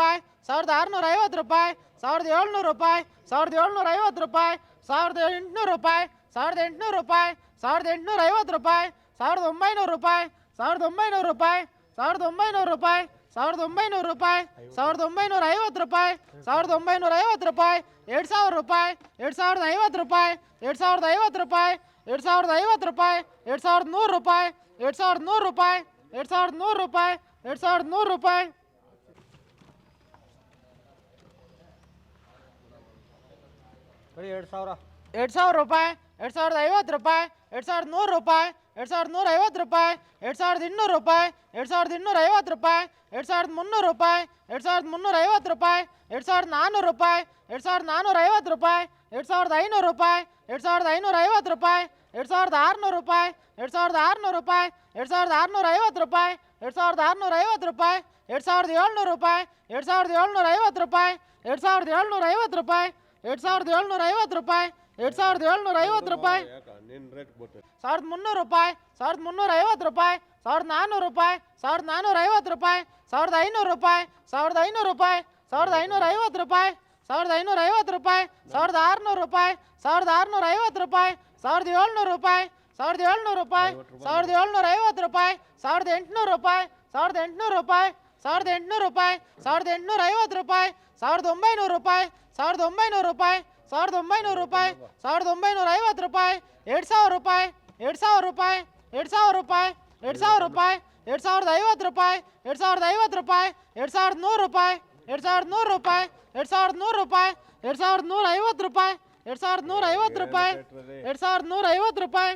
ರೂಪಾಯಿ ಸಾವಿರದ ಆರುನೂರ ಐವತ್ತು ರೂಪಾಯಿ ಸಾವಿರದ ಏಳ್ನೂರು ರೂಪಾಯಿ ಸಾವಿರದ ಏಳ್ನೂರ ಐವತ್ತು ರೂಪಾಯಿ ಸಾವಿರದ ಎಂಟುನೂರು ರೂಪಾಯಿ ಸಾವಿರದ ಎಂಟುನೂರು ರೂಪಾಯಿ ಸಾವಿರದ ಎಂಟುನೂರ ಐವತ್ತು ರೂಪಾಯಿ ಸಾವಿರದ ಒಂಬೈನೂರು ರೂಪಾಯಿ ಸಾವಿರದ ಒಂಬೈನೂರು ರೂಪಾಯಿ ಸಾವಿರದ ಒಂಬೈನೂರು ರೂಪಾಯಿ ಸಾವಿರದ ಒಂಬೈನೂರು ರೂಪಾಯಿ ಸಾವಿರದ ಒಂಬೈನೂರ ಐವತ್ತು ರೂಪಾಯಿ ಸಾವಿರದ ಒಂಬೈನೂರ ಐವತ್ತು ರೂಪಾಯಿ ಎರಡು ಸಾವಿರ ರೂಪಾಯಿ ಎರಡು ಸಾವಿರದ ಐವತ್ತು ರೂಪಾಯಿ ಎರಡು ಸಾವಿರದ ಐವತ್ತು ರೂಪಾಯಿ ಎರಡು ಸಾವಿರದ ಐವತ್ತು ರೂಪಾಯಿ ಎರಡು ಸಾವಿರದ ನೂರು ರೂಪಾಯಿ ಎರಡು ಸಾವಿರದ ನೂರು ರೂಪಾಯಿ ಎರಡು ಸಾವಿರದ ನೂರು ರೂಪಾಯಿ ಎರಡು ಸಾವಿರದ ನೂರು ರೂಪಾಯಿ ಎರಡು ಸಾವಿರ ಎರಡು ಸಾವಿರ ರೂಪಾಯಿ ಎರಡು ಸಾವಿರದ ಐವತ್ತು ರೂಪಾಯಿ ಎರಡು ಸಾವಿರದ ನೂರು ರೂಪಾಯಿ ಎರಡು ಸಾವಿರದ ನೂರ ಐವತ್ತು ರೂಪಾಯಿ ಎರಡು ಸಾವಿರದ ಇನ್ನೂರು ರೂಪಾಯಿ ಎರಡು ಸಾವಿರದ ಇನ್ನೂರ ಐವತ್ತು ರೂಪಾಯಿ ಎರಡು ಸಾವಿರದ ಮುನ್ನೂರು ರೂಪಾಯಿ ಎರಡು ಸಾವಿರದ ಮುನ್ನೂರ ಐವತ್ತು ರೂಪಾಯಿ ಎರಡು ಸಾವಿರದ ನಾನ್ನೂರು ರೂಪಾಯಿ ಎರಡು ಸಾವಿರದ ನಾನ್ನೂರ ಐವತ್ತು ರೂಪಾಯಿ ಎರಡು ಸಾವಿರದ ಐನೂರು ರೂಪಾಯಿ ಎರಡು ಸಾವಿರದ ಐನೂರ ಐವತ್ತು ರೂಪಾಯಿ ಎರಡು ಸಾವಿರದ ಆರುನೂರು ರೂಪಾಯಿ ಎರಡು ಸಾವಿರದ ಆರುನೂರು ರೂಪಾಯಿ ಎರಡು ಸಾವಿರದ ಆರುನೂರ ಐವತ್ತು ರೂಪಾಯಿ ಎರಡು ಸಾವಿರದ ಆರುನೂರ ಐವತ್ತು ರೂಪಾಯಿ ಎರಡು ಸಾವಿರದ ಏಳ್ನೂರು ರೂಪಾಯಿ ಎರಡು ಸಾವಿರದ ಏಳ್ನೂರ ಐವತ್ತು ರೂಪಾಯಿ ಎರಡು ಸಾವಿರದ ಏಳ್ನೂರ ಐವತ್ತು ರೂಪಾಯಿ ಎರಡು ಸಾವಿರದ ಏಳ್ನೂರ ಐವತ್ತು ರೂಪಾಯಿ ಎರಡು ಸಾವಿರದ ಏಳ್ನೂರ ಐವತ್ತು ರೂಪಾಯಿ ನಿನ್ನ ರೇಟ್ ಕೊಟ್ಟೆ ಸಾವಿರದ ಮುನ್ನೂರು ರೂಪಾಯಿ ಸಾವಿರದ ಮುನ್ನೂರ ಐವತ್ತು ರೂಪಾಯಿ ಸಾವಿರದ ನಾನ್ನೂರು ರೂಪಾಯಿ ಸಾವಿರದ ನಾನ್ನೂರ ಐವತ್ತು ರೂಪಾಯಿ ಸಾವಿರದ ಐನೂರು ರೂಪಾಯಿ ಸಾವಿರದ ಐನೂರು ರೂಪಾಯಿ ಸಾವಿರದ ಐನೂರ ಐವತ್ತು ರೂಪಾಯಿ ಸಾವಿರದ ಐನೂರ ಐವತ್ತು ರೂಪಾಯಿ ಸಾವಿರದ ಆರುನೂರು ರೂಪಾಯಿ ಸಾವಿರದ ಆರುನೂರ ಐವತ್ತು ರೂಪಾಯಿ ಸಾವಿರದ ಏಳ್ನೂರು ರೂಪಾಯಿ ಸಾವಿರದ ಏಳ್ನೂರು ರೂಪಾಯಿ ಸಾವಿರದ ಏಳ್ನೂರ ಐವತ್ತು ರೂಪಾಯಿ ಸಾವಿರದ ಎಂಟುನೂರು ರೂಪಾಯಿ ಸಾವಿರದ ಎಂಟುನೂರು ರೂಪಾಯಿ ಸಾವಿರದ ಎಂಟುನೂರು ರೂಪಾಯಿ ಸಾವಿರದ ಎಂಟುನೂರ ಐವತ್ತು ರೂಪಾಯಿ ಸಾವಿರದ ಒಂಬೈನೂರು ರೂಪಾಯಿ ಸಾವಿರದ ಒಂಬೈನೂರು ರೂಪಾಯಿ ಸಾವಿರದ ಒಂಬೈನೂರು ರೂಪಾಯಿ ಸಾವಿರದ ಒಂಬೈನೂರ ಐವತ್ತು ರೂಪಾಯಿ ಎರಡು ಸಾವಿರ ರೂಪಾಯಿ ಎರಡು ಸಾವಿರ ರೂಪಾಯಿ ಎರಡು ಸಾವಿರ ರೂಪಾಯಿ ಎರಡು ಸಾವಿರ ರೂಪಾಯಿ ಎರಡು ಸಾವಿರದ ಐವತ್ತು ರೂಪಾಯಿ ಎರಡು ಸಾವಿರದ ಐವತ್ತು ರೂಪಾಯಿ ಎರಡು ಸಾವಿರದ ನೂರು ರೂಪಾಯಿ ಎರಡು ಸಾವಿರದ ನೂರು ರೂಪಾಯಿ ಎರಡು ಸಾವಿರದ ನೂರು ರೂಪಾಯಿ ಎರಡು ಸಾವಿರದ ನೂರ ಐವತ್ತು ರೂಪಾಯಿ ಎರಡು ಸಾವಿರದ ನೂರ ಐವತ್ತು ರೂಪಾಯಿ ಎರಡು ಸಾವಿರದ ನೂರ ಐವತ್ತು ರೂಪಾಯಿ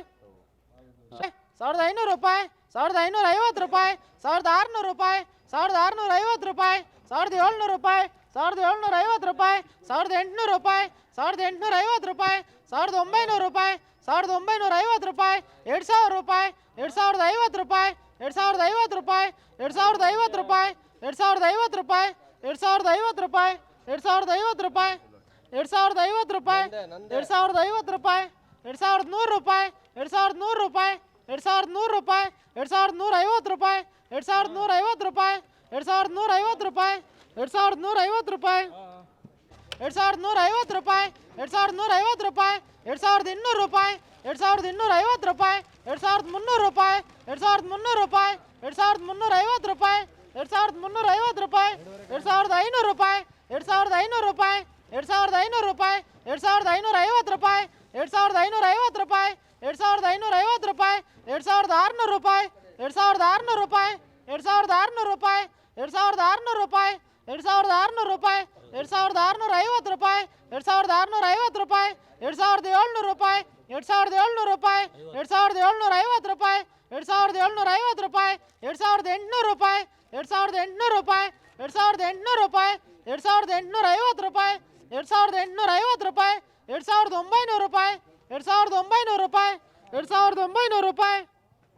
ಸಾವಿರದ ಐನೂರು ರೂಪಾಯಿ ಸಾವಿರದ ಐನೂರ ಐವತ್ತು ರೂಪಾಯಿ ಸಾವಿರದ ಆರುನೂರು ರೂಪಾಯಿ ಸಾವಿರದ ಆರುನೂರ ಐವತ್ತು ರೂಪಾಯಿ ಸಾವಿರದ ಏಳ್ನೂರು ರೂಪಾಯಿ ಸಾವಿರದ ಏಳ್ನೂರ ಐವತ್ತು ರೂಪಾಯಿ ಸಾವಿರದ ಎಂಟುನೂರು ರೂಪಾಯಿ ಸಾವಿರದ ಎಂಟುನೂರ ಐವತ್ತು ರೂಪಾಯಿ ಸಾವಿರದ ಒಂಬೈನೂರು ರೂಪಾಯಿ ಸಾವಿರದ ಒಂಬೈನೂರ ಐವತ್ತು ರೂಪಾಯಿ ಎರಡು ಸಾವಿರ ರೂಪಾಯಿ ಎರಡು ಸಾವಿರದ ಐವತ್ತು ರೂಪಾಯಿ ಎರಡು ಸಾವಿರದ ಐವತ್ತು ರೂಪಾಯಿ ಎರಡು ಸಾವಿರದ ಐವತ್ತು ರೂಪಾಯಿ ಎರಡು ಸಾವಿರದ ಐವತ್ತು ರೂಪಾಯಿ ಎರಡು ಸಾವಿರದ ಐವತ್ತು ರೂಪಾಯಿ ಎರಡು ಸಾವಿರದ ಐವತ್ತು ರೂಪಾಯಿ ಎರಡು ಸಾವಿರದ ಐವತ್ತು ರೂಪಾಯಿ ಎರಡು ಸಾವಿರದ ಐವತ್ತು ರೂಪಾಯಿ ಎರಡು ಸಾವಿರದ ನೂರು ರೂಪಾಯಿ ಎರಡು ಸಾವಿರದ ನೂರು ರೂಪಾಯಿ ಎರಡು ಸಾವಿರದ ನೂರು ರೂಪಾಯಿ ಎರಡು ಸಾವಿರದ ನೂರ ಐವತ್ತು ರೂಪಾಯಿ ಎರಡು ಸಾವಿರದ ನೂರ ಐವತ್ತು ರೂಪಾಯಿ ಎರಡು ಸಾವಿರದ ನೂರ ಐವತ್ತು ರೂಪಾಯಿ ಎರಡು ಸಾವಿರದ ನೂರ ಐವತ್ತು ರೂಪಾಯಿ ಎರಡು ಸಾವಿರದ ನೂರ ಐವತ್ತು ರೂಪಾಯಿ ಎರಡು ಸಾವಿರದ ನೂರ ಐವತ್ತು ರೂಪಾಯಿ ಎರಡು ಸಾವಿರದ ಇನ್ನೂರು ರೂಪಾಯಿ ಎರಡು ಸಾವಿರದ ಇನ್ನೂರ ಐವತ್ತು ರೂಪಾಯಿ ಎರಡು ಸಾವಿರದ ಮುನ್ನೂರು ರೂಪಾಯಿ ಎರಡು ಸಾವಿರದ ಮುನ್ನೂರು ರೂಪಾಯಿ ಎರಡು ಸಾವಿರದ ಮುನ್ನೂರ ಐವತ್ತು ರೂಪಾಯಿ ಎರಡು ಸಾವಿರದ ಮುನ್ನೂರ ಐವತ್ತು ರೂಪಾಯಿ ಎರಡು ಸಾವಿರದ ಐನೂರು ರೂಪಾಯಿ ಎರಡು ಸಾವಿರದ ಐನೂರು ರೂಪಾಯಿ ಎರಡು ಸಾವಿರದ ಐನೂರು ರೂಪಾಯಿ ಎರಡು ಸಾವಿರದ ಐನೂರ ಐವತ್ತು ರೂಪಾಯಿ ಎರಡು ಸಾವಿರದ ಐನೂರ ಐವತ್ತು ರೂಪಾಯಿ ಎರಡು ಸಾವಿರದ ಐನೂರ ಐವತ್ತು ರೂಪಾಯಿ ಎರಡು ಸಾವಿರದ ಆರುನೂರು ರೂಪಾಯಿ ಎರಡು ಸಾವಿರದ ಆರುನೂರು ರೂಪಾಯಿ ಎರಡು ಸಾವಿರದ ಆರುನೂರು ರೂಪಾಯಿ ಎರಡು ಸಾವಿರದ ಆರುನೂರು ರೂಪಾಯಿ ಎರಡು ಸಾವಿರದ ಆರುನೂರು ರೂಪಾಯಿ ಎರಡು ಸಾವಿರದ ಆರುನೂರ ಐವತ್ತು ರೂಪಾಯಿ ಎರಡು ಸಾವಿರದ ಆರುನೂರ ಐವತ್ತು ರೂಪಾಯಿ ಎರಡು ಸಾವಿರದ ಏಳ್ನೂರು ರೂಪಾಯಿ ಎರಡು ಸಾವಿರದ ಏಳ್ನೂರು ರೂಪಾಯಿ ಎರಡು ಸಾವಿರದ ಏಳ್ನೂರ ಐವತ್ತು ರೂಪಾಯಿ ಎರಡು ಸಾವಿರದ ಏಳ್ನೂರ ಐವತ್ತು ರೂಪಾಯಿ ಎರಡು ಸಾವಿರದ ಎಂಟುನೂರು ರೂಪಾಯಿ ಎರಡು ಸಾವಿರದ ಎಂಟುನೂರು ರೂಪಾಯಿ ಎರಡು ಸಾವಿರದ ಎಂಟುನೂರು ರೂಪಾಯಿ ಎರಡು ಸಾವಿರದ ಎಂಟುನೂರ ಐವತ್ತು ರೂಪಾಯಿ ಎರಡು ಸಾವಿರದ ಎಂಟುನೂರ ಐವತ್ತು ರೂಪಾಯಿ ಎರಡು ಸಾವಿರದ ಒಂಬೈನೂರು ರೂಪಾಯಿ ಎರಡು ಸಾವಿರದ ಒಂಬೈನೂರು ರೂಪಾಯಿ ಎರಡು ಸಾವಿರದ ಒಂಬೈನೂರು ರೂಪಾಯಿ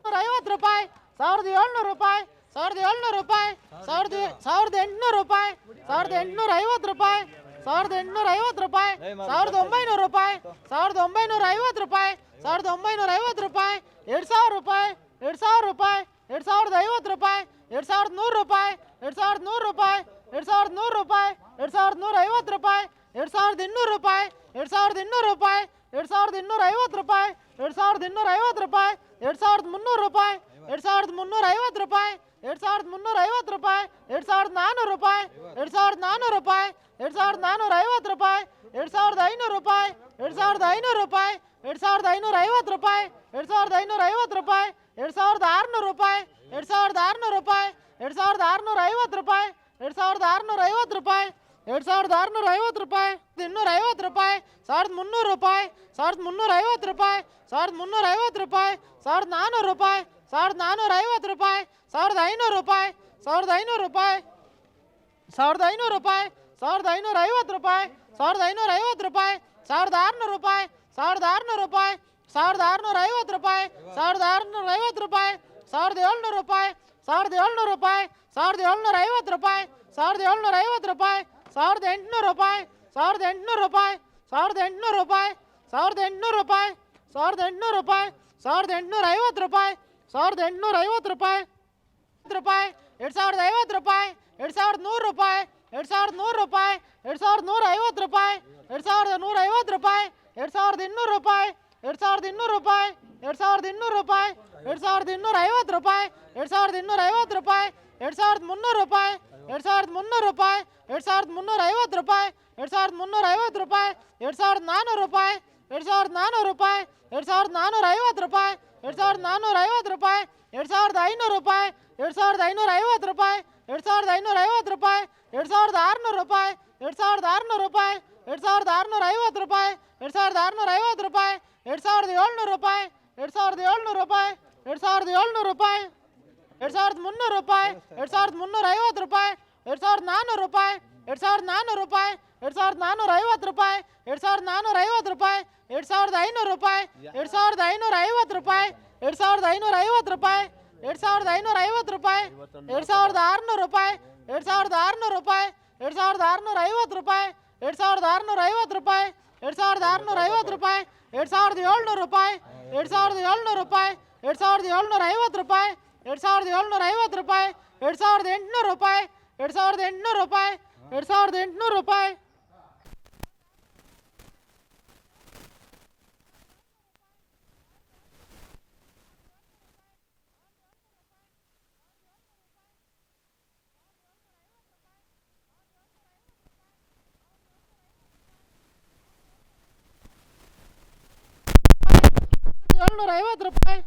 ನೂರ ಐವತ್ತು ರೂಪಾಯಿ ಸಾವಿರದ ಏಳ್ನೂರು ರೂಪಾಯಿ ಸಾವಿರದ ಏಳ್ನೂರು ರೂಪಾಯಿ ಸಾವಿರದ ಸಾವಿರದ ಎಂಟುನೂರು ರೂಪಾಯಿ ಸಾವಿರದ ಎಂಟುನೂರ ಐವತ್ತು ರೂಪಾಯಿ ಸಾವಿರದ ಎಂಟುನೂರ ಐವತ್ತು ರೂಪಾಯಿ ಸಾವಿರದ ಒಂಬೈನೂರು ರೂಪಾಯಿ ಸಾವಿರದ ಒಂಬೈನೂರ ಐವತ್ತು ರೂಪಾಯಿ ಸಾವಿರದ ಒಂಬೈನೂರ ಐವತ್ತು ರೂಪಾಯಿ ಎರಡು ಸಾವಿರ ರೂಪಾಯಿ ಎರಡು ಸಾವಿರ ರೂಪಾಯಿ ಎರಡು ಸಾವಿರದ ಐವತ್ತು ರೂಪಾಯಿ ಎರಡು ಸಾವಿರದ ನೂರು ರೂಪಾಯಿ ಎರಡು ಸಾವಿರದ ನೂರು ರೂಪಾಯಿ ಎರಡು ಸಾವಿರದ ನೂರು ರೂಪಾಯಿ ಎರಡು ಸಾವಿರದ ನೂರ ಐವತ್ತು ರೂಪಾಯಿ ಎರಡು ಸಾವಿರದ ಇನ್ನೂರು ರೂಪಾಯಿ ಎರಡು ಸಾವಿರದ ಇನ್ನೂರು ರೂಪಾಯಿ ಎರಡು ಸಾವಿರದ ಇನ್ನೂರ ಐವತ್ತು ರೂಪಾಯಿ ಎರಡು ಸಾವಿರದ ಇನ್ನೂರ ಐವತ್ತು ರೂಪಾಯಿ ಎರಡು ಸಾವಿರದ ಮುನ್ನೂರು ರೂಪಾಯಿ ಎರಡು ಸಾವಿರದ ಮುನ್ನೂರ ಐವತ್ತು ರೂಪಾಯಿ ಎರಡು ಸಾವಿರದ ಮುನ್ನೂರ ಐವತ್ತು ರೂಪಾಯಿ ಎರಡು ಸಾವಿರದ ನಾನ್ನೂರು ರೂಪಾಯಿ ಎರಡು ಸಾವಿರದ ನಾನ್ನೂರು ರೂಪಾಯಿ ಎರಡು ಸಾವಿರದ ನಾನ್ನೂರ ಐವತ್ತು ರೂಪಾಯಿ ಎರಡು ಸಾವಿರದ ಐನೂರು ರೂಪಾಯಿ ಎರಡು ಸಾವಿರದ ಐನೂರು ರೂಪಾಯಿ ಎರಡು ಸಾವಿರದ ಐನೂರ ಐವತ್ತು ರೂಪಾಯಿ ಎರಡು ಸಾವಿರದ ಐನೂರ ಐವತ್ತು ರೂಪಾಯಿ ಎರಡು ಸಾವಿರದ ಆರುನೂರು ರೂಪಾಯಿ ಎರಡು ಸಾವಿರದ ಆರುನೂರು ರೂಪಾಯಿ ಎರಡು ಸಾವಿರದ ಆರುನೂರ ಐವತ್ತು ರೂಪಾಯಿ ಎರಡು ಸಾವಿರದ ಆರುನೂರ ಐವತ್ತು ರೂಪಾಯಿ ಎರಡು ಸಾವಿರದ ಆರುನೂರ ಐವತ್ತು ರೂಪಾಯಿ ಇನ್ನೂರ ಐವತ್ತು ರೂಪಾಯಿ ಸಾವಿರದ ಮುನ್ನೂರು ರೂಪಾಯಿ ಸಾವಿರದ ಮುನ್ನೂರ ಐವತ್ತು ರೂಪಾಯಿ ಸಾವಿರದ ಮುನ್ನೂರ ಐವತ್ತು ರೂಪಾಯಿ ಸಾವಿರದ ನಾನ್ನೂರು ರೂಪಾಯಿ ಸಾವಿರದ ನಾನ್ನೂರ ಐವತ್ತು ರೂಪಾಯಿ ಸಾವಿರದ ಐನೂರು ರೂಪಾಯಿ ಸಾವಿರದ ಐನೂರು ರೂಪಾಯಿ ಸಾವಿರದ ಐನೂರು ರೂಪಾಯಿ ಸಾವಿರದ ಐನೂರ ಐವತ್ತು ರೂಪಾಯಿ ಸಾವಿರದ ಐನೂರ ಐವತ್ತು ರೂಪಾಯಿ ಸಾವಿರದ ಆರುನೂರು ರೂಪಾಯಿ ಸಾವಿರದ ಆರುನೂರು ರೂಪಾಯಿ ಸಾವಿರದ ಆರುನೂರ ಐವತ್ತು ರೂಪಾಯಿ ಸಾವಿರದ ಆರುನೂರ ಐವತ್ತು ರೂಪಾಯಿ ಸಾವಿರದ ಏಳ್ನೂರು ರೂಪಾಯಿ ಸಾವಿರದ ಏಳ್ನೂರು ರೂಪಾಯಿ ಸಾವಿರದ ಏಳ್ನೂರ ಐವತ್ತು ರೂಪಾಯಿ ಸಾವಿರದ ಏಳ್ನೂರ ಐವತ್ತು ರೂಪಾಯಿ ಸಾವಿರದ ಎಂಟುನೂರು ರೂಪಾಯಿ ಸಾವಿರದ ಎಂಟುನೂರು ರೂಪಾಯಿ ಸಾವಿರದ ಎಂಟುನೂರು ರೂಪಾಯಿ ಸಾವಿರದ ಎಂಟುನೂರು ರೂಪಾಯಿ ಸಾವಿರದ ಎಂಟುನೂರು ರೂಪಾಯಿ ಸಾವಿರದ ಎಂಟುನೂರ ಐವತ್ತು ರೂಪಾಯಿ ಸಾವಿರದ ಎಂಟುನೂರ ಐವತ್ತು ರೂಪಾಯಿ ರೂಪಾಯಿ ಎರಡು ಸಾವಿರದ ಐವತ್ತು ರೂಪಾಯಿ ಎರಡು ಸಾವಿರದ ನೂರು ರೂಪಾಯಿ ಎರಡು ಸಾವಿರದ ನೂರು ರೂಪಾಯಿ ಎರಡು ಸಾವಿರದ ನೂರ ಐವತ್ತು ರೂಪಾಯಿ ಎರಡು ಸಾವಿರದ ನೂರ ಐವತ್ತು ರೂಪಾಯಿ ಎರಡು ಸಾವಿರದ ಇನ್ನೂರು ರೂಪಾಯಿ ಎರಡು ಸಾವಿರದ ಇನ್ನೂರು ರೂಪಾಯಿ ಎರಡು ಸಾವಿರದ ಇನ್ನೂರು ರೂಪಾಯಿ ಎರಡು ಸಾವಿರದ ಇನ್ನೂರ ಐವತ್ತು ರೂಪಾಯಿ ಎರಡು ಸಾವಿರದ ಇನ್ನೂರ ಐವತ್ತು ರೂಪಾಯಿ ಎರಡು ಸಾವಿರದ ಮುನ್ನೂರು ರೂಪಾಯಿ ಎರಡು ಸಾವಿರದ ಮುನ್ನೂರು ರೂಪಾಯಿ ಎರಡು ಸಾವಿರದ ಮುನ್ನೂರ ಐವತ್ತು ರೂಪಾಯಿ ಎರಡು ಸಾವಿರದ ಮುನ್ನೂರ ಐವತ್ತು ರೂಪಾಯಿ ಎರಡು ಸಾವಿರದ ನಾನ್ನೂರು ರೂಪಾಯಿ ಎರಡು ಸಾವಿರದ ನಾನ್ನೂರು ರೂಪಾಯಿ ಎರಡು ಸಾವಿರದ ನಾನ್ನೂರ ಐವತ್ತು ರೂಪಾಯಿ ಎರಡು ಸಾವಿರದ ನಾನ್ನೂರ ಐವತ್ತು ರೂಪಾಯಿ ಎರಡು ಸಾವಿರದ ಐನೂರು ರೂಪಾಯಿ ಎರಡು ಸಾವಿರದ ಐನೂರ ಐವತ್ತು ರೂಪಾಯಿ ಎರಡು ಸಾವಿರದ ಐನೂರ ಐವತ್ತು ರೂಪಾಯಿ ಎರಡು ಸಾವಿರದ ಆರುನೂರು ರೂಪಾಯಿ ಎರಡು ಸಾವಿರದ ಆರುನೂರು ರೂಪಾಯಿ ಎರಡು ಸಾವಿರದ ಆರುನೂರ ಐವತ್ತು ರೂಪಾಯಿ ಎರಡು ಸಾವಿರದ ಆರುನೂರ ಐವತ್ತು ರೂಪಾಯಿ ಎರಡು ಸಾವಿರದ ಏಳ್ನೂರು ರೂಪಾಯಿ ಎರಡು ಸಾವಿರದ ಏಳ್ನೂರು ರೂಪಾಯಿ ಎರಡು ಸಾವಿರದ ಏಳ್ನೂರು ರೂಪಾಯಿ ಎರಡು ಸಾವಿರದ ಮುನ್ನೂರು ರೂಪಾಯಿ ಎರಡು ಸಾವಿರದ ಮುನ್ನೂರ ಐವತ್ತು ರೂಪಾಯಿ ಎರಡು ಸಾವಿರದ ನಾನ್ನೂರು ರೂಪಾಯಿ ಎರಡು ಸಾವಿರದ ನಾನ್ನೂರು ರೂಪಾಯಿ ಎರಡು ಸಾವಿರದ ನಾನ್ನೂರ ಐವತ್ತು ರೂಪಾಯಿ ಎರಡು ಸಾವಿರದ ನಾನ್ನೂರ ಐವತ್ತು ರೂಪಾಯಿ ಎರಡು ಸಾವಿರದ ಐನೂರು ರೂಪಾಯಿ ಎರಡು ಸಾವಿರದ ಐನೂರ ಐವತ್ತು ರೂಪಾಯಿ ಎರಡು ಸಾವಿರದ ಐನೂರ ಐವತ್ತು ರೂಪಾಯಿ ಎರಡು ಸಾವಿರದ ಐನೂರ ಐವತ್ತು ರೂಪಾಯಿ ಎರಡು ಸಾವಿರದ ಆರುನೂರು ರೂಪಾಯಿ ಎರಡು ಸಾವಿರದ ಆರುನೂರು ರೂಪಾಯಿ ಎರಡು ಸಾವಿರದ ಆರುನೂರ ಐವತ್ತು ರೂಪಾಯಿ ಎರಡು ಸಾವಿರದ ಆರುನೂರ ಐವತ್ತು ರೂಪಾಯಿ ಎರಡು ಸಾವಿರದ ಆರುನೂರ ಐವತ್ತು ರೂಪಾಯಿ ಎರಡು ಸಾವಿರದ ಏಳ್ನೂರು ರೂಪಾಯಿ ಎರಡು ಸಾವಿರದ ಏಳ್ನೂರು ರೂಪಾಯಿ ಎರಡು ಸಾವಿರದ ಏಳ್ನೂರ ಐವತ್ತು ರೂಪಾಯಿ ಎರಡು ಸಾವಿರದ ಏಳ್ನೂರ ಐವತ್ತು ರೂಪಾಯಿ ಎರಡು ಸಾವಿರದ ಎಂಟುನೂರು ರೂಪಾಯಿ ಎರಡು ಸಾವಿರದ ಎಂಟುನೂರು ರೂಪಾಯಿ ಎರಡು ಸಾವಿರದ ಎಂಟುನೂರು ರೂಪಾಯಿ ಏಳ್ನೂರ ಐವತ್ತು ರೂಪಾಯಿ